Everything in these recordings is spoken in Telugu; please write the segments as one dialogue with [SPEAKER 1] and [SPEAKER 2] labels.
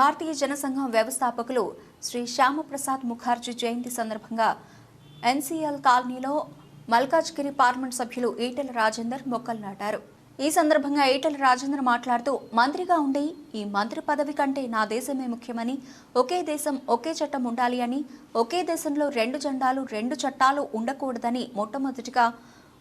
[SPEAKER 1] భారతీయ జనసంఘం వ్యవస్థాపకులు శ్రీ శ్యామప్రసాద్ ముఖర్జీ జయంతి సందర్భంగా ఎన్సీఎల్ కాలనీలో మల్కాజ్గిరి పార్లమెంట్ సభ్యులు ఈటెల రాజేందర్ మొక్కలు నాటారు. ఈ సందర్భంగా ఈటెల రాజేందర్ మాట్లాడుతూ మంత్రిగా ఉండి ఈ మంత్రి పదవి కంటే నా దేశమే ముఖ్యమని ఒకే దేశం ఒకే చట్టం ఉండాలి అని ఒకే దేశంలో రెండు జెండాలు రెండు చట్టాలు ఉండకూడదని మొట్టమొదటిగా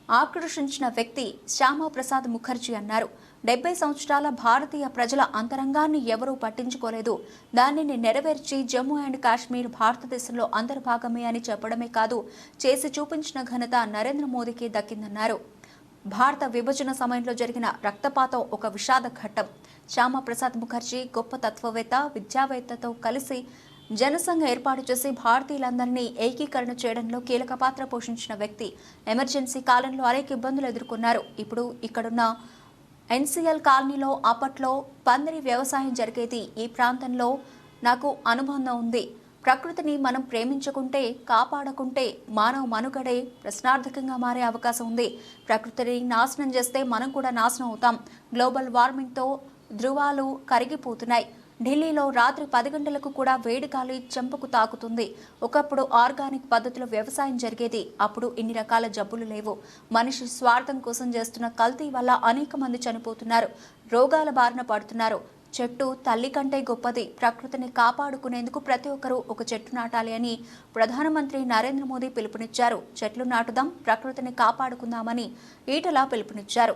[SPEAKER 1] ఆకర్షించిన వ్యక్తి శ్యామాప్రసాద్ ముఖర్జీ అన్నారు. డెబ్బై సంవత్సరాల భారతీయ ప్రజల అంతరంగాన్ని ఎవరూ పట్టించుకోలేదు. దానిని నెరవేర్చి జమ్మూ అండ్ కాశ్మీర్ భారతదేశంలో అంతర్భాగమే అని చెప్పడమే కాదు చేసి చూపించిన ఘనత నరేంద్ర మోదీకి దక్కిందన్నారు. భారత విభజన సమయంలో జరిగిన రక్తపాతం ఒక విషాద ఘట్టం. శ్యామప్రసాద్ ముఖర్జీ గొప్ప తత్వవేత్త విద్యావేత్తతో కలిసి జనసంఘ ఏర్పాటు చేసి భారతీయులందరినీ ఏకీకరణ చేయడంలో కీలక పాత్ర పోషించిన వ్యక్తి ఎమర్జెన్సీ కాలంలో అనేక ఇబ్బందులు ఎదుర్కొన్నారు. ఇప్పుడు ఇక్కడున్న ఎన్సీఎల్ కాలనీలో అప్పట్లో పందిరి వ్యవసాయం జరిగేది. ఈ ప్రాంతంలో నాకు అనుబంధం ఉంది. ప్రకృతిని మనం ప్రేమించుకుంటే కాపాడకుంటే మానవ మనుగడే ప్రశ్నార్థకంగా మారే అవకాశం ఉంది. ప్రకృతిని నాశనం చేస్తే మనం కూడా నాశనం అవుతాం. గ్లోబల్ వార్మింగ్తో ధృవాలు కరిగిపోతున్నాయి. ఢిల్లీలో రాత్రి పది గంటలకు కూడా వేడి గాలి చెంపకు తాకుతుంది. ఒకప్పుడు ఆర్గానిక్ పద్ధతిలో వ్యవసాయం జరిగేది. అప్పుడు ఇన్ని రకాల జబ్బులు లేవు. మనిషి స్వార్థం కోసం చేస్తున్న కల్తీ వల్ల అనేక మంది చనిపోతున్నారు. రోగాల బారిన పడుతున్నారు. చెట్టు తల్లి కంటే గొప్పది. ప్రకృతిని కాపాడుకునేందుకు ప్రతి ఒక్కరూ ఒక చెట్టు నాటాలి అని ప్రధానమంత్రి నరేంద్ర మోదీ పిలుపునిచ్చారు. చెట్లు నాటుదాం ప్రకృతిని కాపాడుకుందామని ఈటలా పిలుపునిచ్చారు.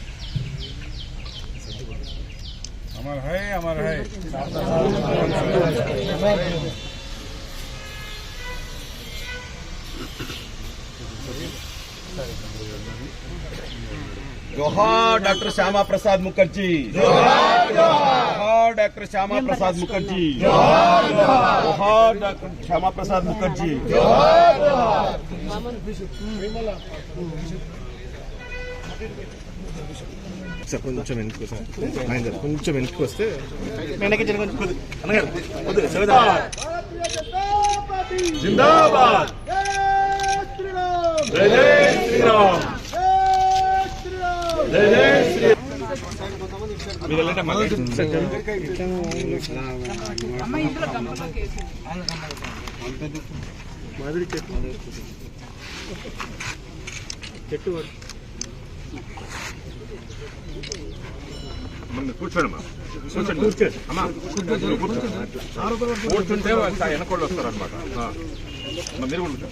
[SPEAKER 2] अमर है अमर है।
[SPEAKER 3] जोहार डॉक्टर श्यामा प्रसाद मुखर्जी। जोहार जोहार डॉक्टर श्यामा प्रसाद मुखर्जी। जोहार जोहार डॉक्टर श्यामा प्रसाद मुखर्जी।
[SPEAKER 4] సార్ కొంచెం వెనుకో సార్ మహేందర్ కొంచెం వెనుకకి వస్తే వెనక్కి కొంచెం అన్నగారు
[SPEAKER 3] వద్దు జిందాబాద్
[SPEAKER 4] జై శ్రీరామ్ జై శ్రీరామ్ మాదిరి చెట్టు చెట్టు
[SPEAKER 3] కూర్చోండి అమ్మా. కూర్చోండి. అమ్మా కూర్చోండి కూర్చుంటే వెనకోళ్ళు వస్తారు అనమాట మీరు కూడా